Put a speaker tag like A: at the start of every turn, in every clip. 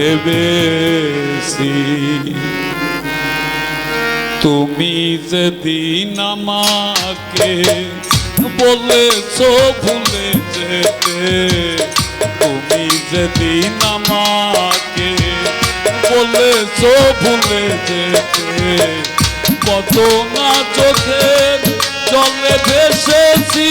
A: ভেবেছি। তুমি যেদিন আমাকে বলেছ ভুলে যেতে, তুমি যেদিন আমাকে বলেছ ভুলে যেতে কত না চোখের জলে ভেসেছি।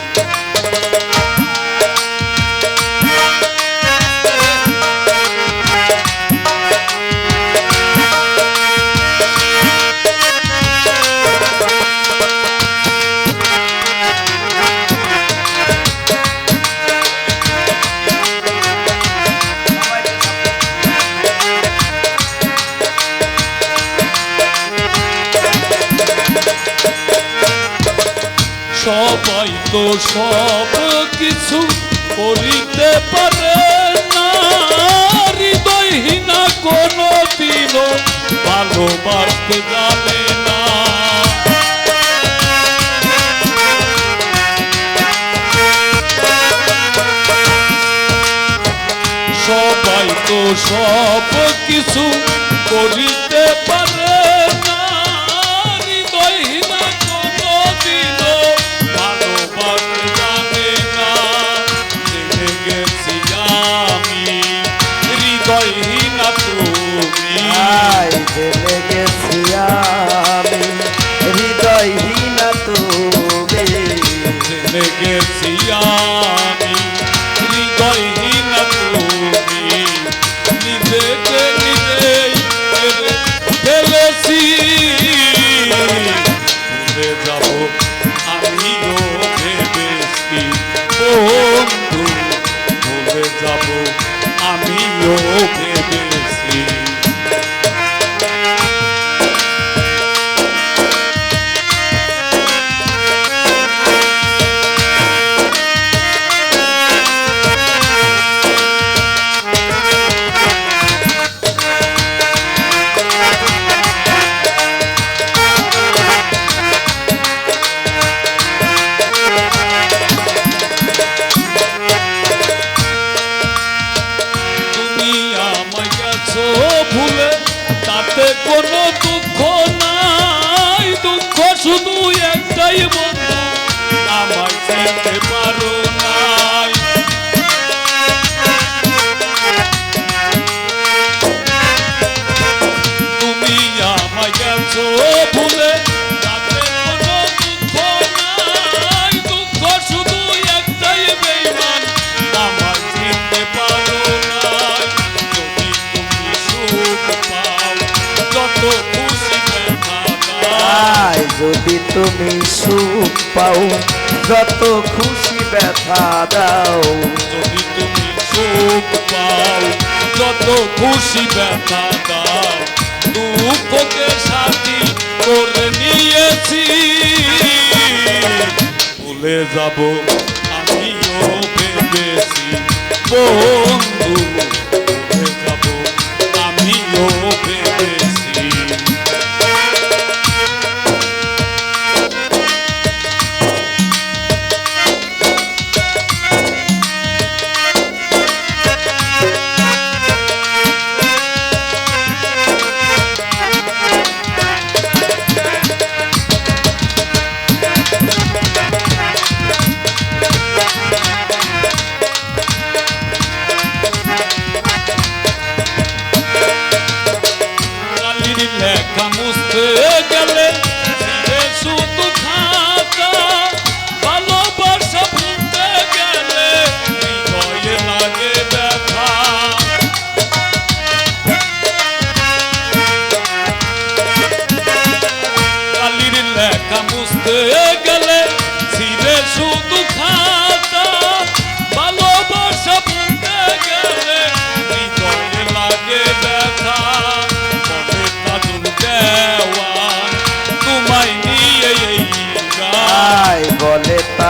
A: সবাই তো সব কিছু করিতে পারে না। হৃদয়হীনা কোনো দিনও ভালোবাসতে জানে না। সবাই তো সব কিছু করিতে পারে গেছি আমি হৃদয়হীনা তুমি নিজেকে নিজেই ফেলেছি যাব কোনো দুঃখ নাই দুঃখ শুধু একটাই বন্ধু আমার পারো নাই তুমি সুখ পাও, যত খুশি ব্যথা দাও।
B: যদি তুমি সুখ পাও, যত খুশি ব্যথা দাও
A: দুঃখকে সাথী করে নিয়েছি। ভুলে যাব, আমিও ভেবেছি, বন্ধু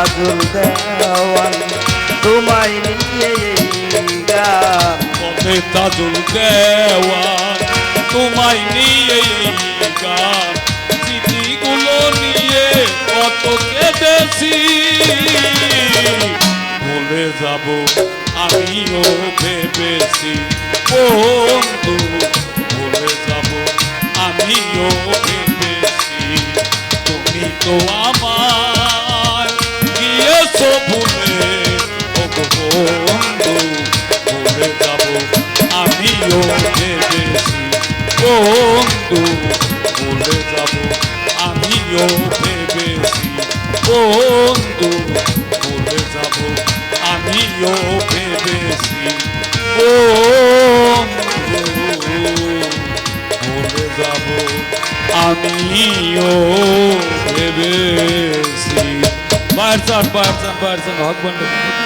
B: তাজুল দেওয়ান তোমায় নিয়ে গান
A: পথে তাজুল দেওয়ান তোমায় নিয়ে গান স্মৃতিগুলো নিয়ে কত কেঁদেছি। ভুলে যাব, আমিও ভেবেছি, বন্ধু। ভুলে যাব, আমিও ভেবেছি, তুমি তো বন্ধু, ভুলে যাব আমিও ভেবেছি। বন্ধু, ভুলে যাব আমিও ভেবেছি। বন্ধু, ভুলে যাব আমিও ভেবেছি। চান বাইর চান হক বন্ধু